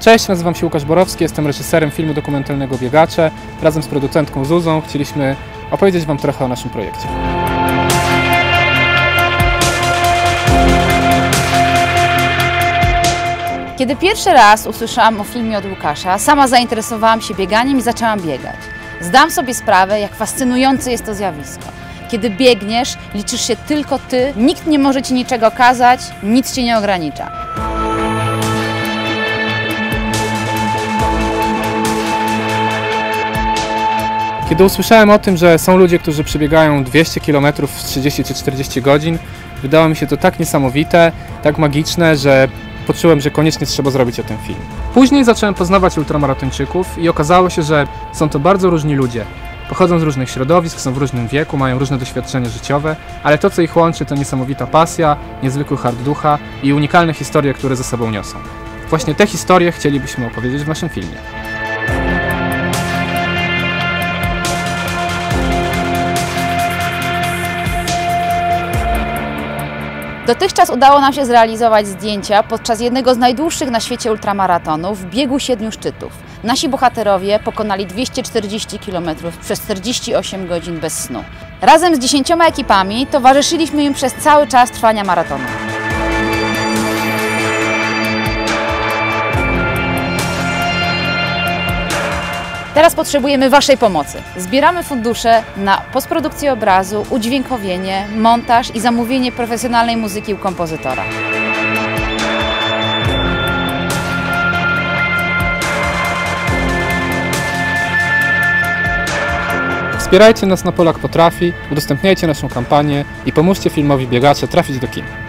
Cześć, nazywam się Łukasz Borowski, jestem reżyserem filmu dokumentalnego Biegacze. Razem z producentką Zuzą chcieliśmy opowiedzieć Wam trochę o naszym projekcie. Kiedy pierwszy raz usłyszałam o filmie od Łukasza, sama zainteresowałam się bieganiem i zaczęłam biegać. Zdam sobie sprawę, jak fascynujące jest to zjawisko. Kiedy biegniesz, liczysz się tylko ty, nikt nie może ci niczego kazać, nic cię nie ogranicza. Kiedy usłyszałem o tym, że są ludzie, którzy przebiegają 200 km w 30 czy 40 godzin, wydało mi się to tak niesamowite, tak magiczne, że poczułem, że koniecznie trzeba zrobić o tym film. Później zacząłem poznawać ultramaratończyków i okazało się, że są to bardzo różni ludzie. Pochodzą z różnych środowisk, są w różnym wieku, mają różne doświadczenia życiowe, ale to co ich łączy to niesamowita pasja, niezwykły hard ducha i unikalne historie, które ze sobą niosą. Właśnie te historie chcielibyśmy opowiedzieć w naszym filmie. Dotychczas udało nam się zrealizować zdjęcia podczas jednego z najdłuższych na świecie ultramaratonów, biegu siedmiu szczytów. Nasi bohaterowie pokonali 240 km przez 48 godzin bez snu. Razem z dziesięcioma ekipami towarzyszyliśmy im przez cały czas trwania maratonu. Teraz potrzebujemy Waszej pomocy. Zbieramy fundusze na postprodukcję obrazu, udźwiękowienie, montaż i zamówienie profesjonalnej muzyki u kompozytora. Wspierajcie nas na Polak Potrafi, udostępniajcie naszą kampanię i pomóżcie filmowi Biegacze trafić do kin.